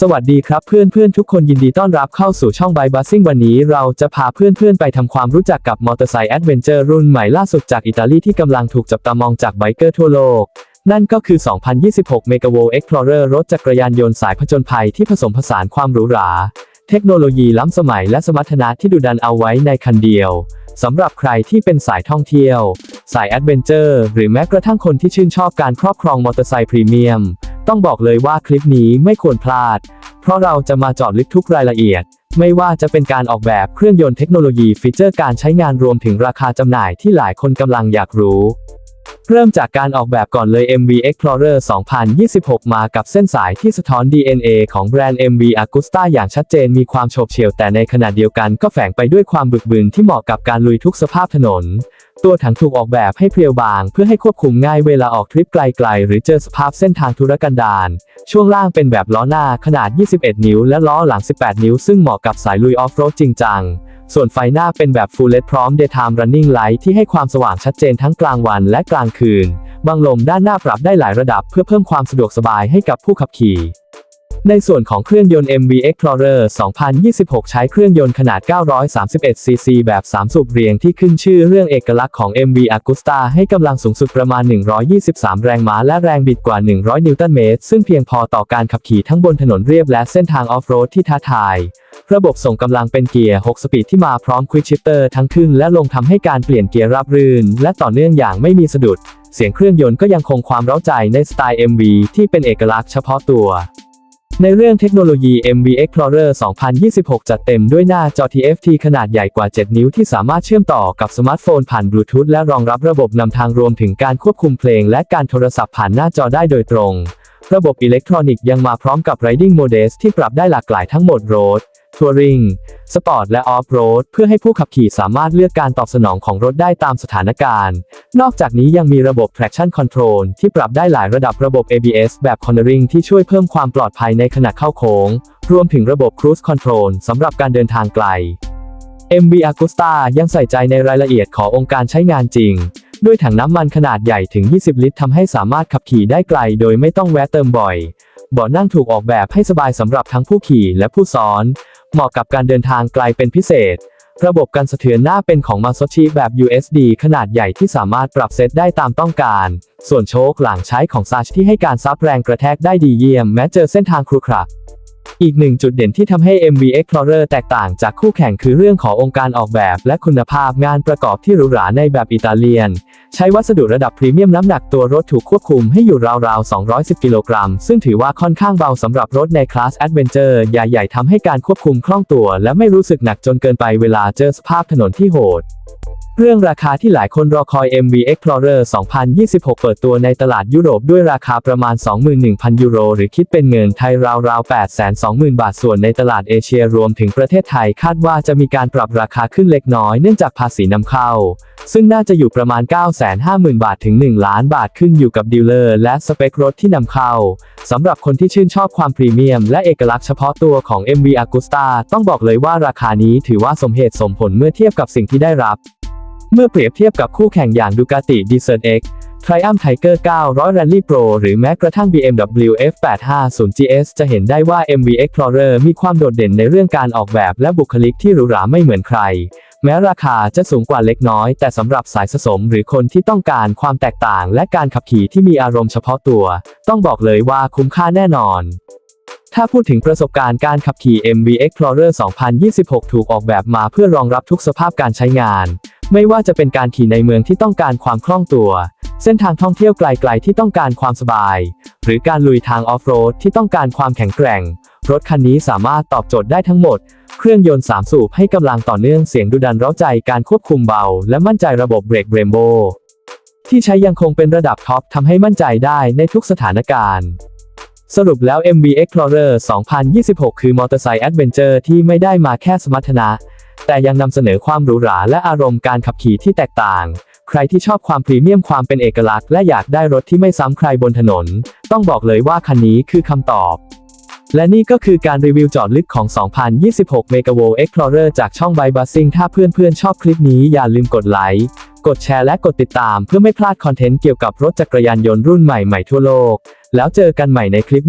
สวัสดีครับเพื่อนเพื่อนทุกคนยินดีต้อนรับเข้าสู่ช่องบายบัสซิ่งวันนี้เราจะพาเพื่อนเพื่อนไปทำความรู้จักกับมอเตอร์ไซค์แอดเวนเจอร์รุ่นใหม่ล่าสุดจากอิตาลีที่กำลังถูกจับตามองจากไบเกอร์ทั่วโลก นั่นก็คือ 2026 m e g a w o Explorer รถจักรยานยนต์สายผจญภัยที่ผสมผสานความหรูหรา เทคโนโลยีล้ำสมัยและสมรรถนะที่ดุดันเอาไว้ในคันเดียวสำหรับใครที่เป็นสายท่องเที่ยว สายแอดเวนเจอร์หรือแม้กระทั่งคนที่ชื่นชอบการครอบครองมอเตอร์ไซค์พรีเมียม ต้องบอกเลยว่าคลิปนี้ไม่ควรพลาด เพราะเราจะมาเจาะลึกทุกรายละเอียด ไม่ว่าจะเป็นการออกแบบเครื่องยนต์เทคโนโลยีฟีเจอร์การใช้งานรวมถึงราคาจำหน่ายที่หลายคนกำลังอยากรู้ เริ่มจากการออกแบบก่อนเลย MV Explorer 2026 มากับเส้นสายที่สะท้อน DNA ของแบรนด์ MV Agusta อย่างชัดเจนมีความโฉบเฉี่ยวแต่ในขณะเดียวกันก็แฝงไปด้วยความบึกบึนที่เหมาะกับการลุยทุกสภาพถนน ตัวถังถูกออกแบบให้เพรียวบาง เพื่อให้ควบคุมง่ายเวลาออกทริปไกลๆ หรือเจอสภาพเส้นทางธุรกันดารช่วงล่างเป็นแบบล้อหน้าขนาด 21 นิ้ว และล้อหลัง 18 นิ้ว ซึ่งเหมาะกับสายลุยออฟโรดจริงจัง ส่วนไฟหน้าเป็นแบบ Full LED พร้อม Daytime Running Light ที่ให้ความสว่างชัดเจนทั้งกลางวันและกลางคืน บังลมด้านหน้าปรับได้หลายระดับเพื่อเพิ่มความสะดวกสบายให้กับผู้ขับขี่ ในส่วนของเครื่องยนต์ MV Explorer 2026 ใช้เครื่องยนต์ขนาด 931 ซีซีแบบ 3 สูบเรียงที่ขึ้นชื่อเรื่องเอกลักษณ์ของ MV Agusta ให้กำลังสูงสุดประมาณ 123 แรงม้าและแรงบิดกว่า 100 นิวตันเมตร ซึ่งเพียงพอต่อการขับขี่ทั้งบนถนนเรียบและเส้นทางออฟโรดที่ท้าทาย ระบบส่งกำลังเป็นเกียร์ 6 สปีดที่มาพร้อมควิกชิปเตอร์ทั้งขึ้นและลงทำให้การเปลี่ยนเกียร์ราบรื่น และต่อเนื่องอย่างไม่มีสะดุด เสียงเครื่องยนต์ก็ยังคงความเร้าใจในสไตล์ MV ที่เป็นเอกลักษณ์เฉพาะตัว ในเรื่องเทคโนโลยี MV Explorer 2026 จัดเต็มด้วยหน้าจอ TFT ขนาดใหญ่กว่า 7 นิ้วที่สามารถเชื่อมต่อกับสมาร์ทโฟนผ่านบลูทูธและรองรับระบบนำทางรวมถึงการควบคุมเพลงและการโทรศัพท์ผ่านหน้าจอได้โดยตรง ระบบอิเล็กทรอนิกส์ยังมาพร้อมกับ Riding Modes ที่ปรับได้หลากหลายทั้งโหมด Road Touring Sport และ Off-Road เพื่อให้ผู้ขับขี่สามารถเลือกการตอบสนองของรถได้ตามสถานการณ์ นอกจากนี้ยังมีระบบ traction control ที่ปรับได้หลายระดับระบบ ABS แบบ cornering ที่ช่วยเพิ่มความปลอดภัยในขณะเข้าโค้ง รวมถึงระบบ cruise control สำหรับการเดินทางไกล MV Agusta ยังใส่ใจในรายละเอียดขององค์การใช้งานจริง ด้วยถังน้ำมันขนาดใหญ่ถึง 20 ลิตรทำให้สามารถขับขี่ได้ไกลโดยไม่ต้องแวะเติมบ่อย เบาะนั่งถูกออกแบบให้สบายสำหรับทั้งผู้ขี่และผู้ซ้อน เหมาะกับการเดินทางไกลเป็นพิเศษ ระบบการสะเทือนหน้าเป็นของ Masochi แบบ USD ขนาดใหญ่ที่สามารถปรับเซตได้ตามต้องการ ส่วนโชคหลังใช้ของ Sach ที่ให้การซับแรงกระแทกได้ดีเยี่ยมแม้เจอเส้นทางครุขระ อีกหนึ่งจุดเด่นที่ทำให้ MV Explorer แตกต่างจากคู่แข่งคือเรื่องขององค์การออกแบบ และคุณภาพงานประกอบที่หรูหราในแบบอิตาเลียน ใช้วัสดุระดับพรีเมียมน้ำหนักตัวรถถูกควบคุมให้อยู่ราวๆ 210 กิโลกรัม ซึ่งถือว่าค่อนข้างเบาสำหรับรถในคลาส Adventure ใหญ่ๆทำให้การควบคุมคล่องตัว และไม่รู้สึกหนักจนเกินไปเวลาเจอสภาพถนนที่โหด เรื่องราคาที่หลายคนรอคอย MV Explorer 2026 เปิดตัวในตลาดยุโรปด้วยราคาประมาณ 21,000 ยูโร หรือคิดเป็นเงินไทยราวๆ 820,000 บาท ส่วนในตลาดเอเชียรวมถึงประเทศไทยคาดว่าจะมีการปรับราคาขึ้นเล็กน้อยเนื่องจากภาษีนำเข้า ซึ่งน่าจะอยู่ประมาณ 950,000 บาทถึง 1 ล้านบาทขึ้นอยู่กับดีลเลอร์และสเปครถที่นำเข้าสำหรับคนที่ชื่นชอบความพรีเมียม และเอกลักษณ์เฉพาะตัวของ MV Agusta ต้องบอกเลยว่าราคานี้ถือว่าสมเหตุสมผลเมื่อเทียบกับสิ่งที่ได้รับ เมื่อเปรียบเทียบกับคู่แข่งอย่าง Ducati Desert X Triumph Tiger 900 Rally Pro หรือแม้กระทั่ง BMW F850 GS จะเห็นได้ว่า MV Explorer มีความโดดเด่นในเรื่องการออกแบบและบุคลิกที่หรูหราไม่เหมือนใคร แม้ราคาจะสูงกว่าเล็กน้อย แต่สำหรับสายสะสมหรือคนที่ต้องการความแตกต่าง และการขับขี่ที่มีอารมณ์เฉพาะตัว ต้องบอกเลยว่าคุ้มค่าแน่นอน ถ้าพูดถึงประสบการณ์การขับขี่ MV Explorer 2026 ถูกออกแบบมาเพื่อรองรับทุกสภาพการใช้งาน ไม่ว่าจะเป็นการขี่ในเมืองที่ต้องการความคล่องตัว เส้นทางท่องเที่ยวไกลๆที่ต้องการความสบาย หรือการลุยทางออฟโรดที่ต้องการความแข็งแกร่ง รถคันนี้สามารถตอบโจทย์ได้ทั้งหมด เครื่องยนต์ 3 สูบให้กำลังต่อเนื่องเสียงดุดันเร้าใจการควบคุมเบา และมั่นใจระบบเบรกเบรมโบที่ใช้ยังคงเป็นระดับท็อปทำให้มั่นใจได้ในทุกสถานการณ์ สรุปแล้ว MV Explorer 2026 คือมอเตอร์ไซค์แอดเวนเจอร์ที่ไม่ได้มาแค่สมรรถนะ แต่ยังนำเสนอความหรูหราและอารมณ์การขับขี่ที่แตกต่าง ใครที่ชอบความพรีเมียมความเป็นเอกลักษณ์และอยากได้รถที่ไม่ซ้ำใครบนถนน ต้องบอกเลยว่าคันนี้คือคำตอบ และนี่ก็คือการรีวิวจอดลึกของ 2026 m e g a w o Explorer จากช่อง By Buzzing ถ้าเพื่อนๆชอบคลิปนี้อย่าลืมกดไลค์ กดแชร์และกดติดตาม เพื่อไม่พลาดคอนเทนต์เกี่ยวกับรถจักรยานยนต์รุ่นใหม่ๆทั่วโลก แล้วเจอกันใหม่ในคลิป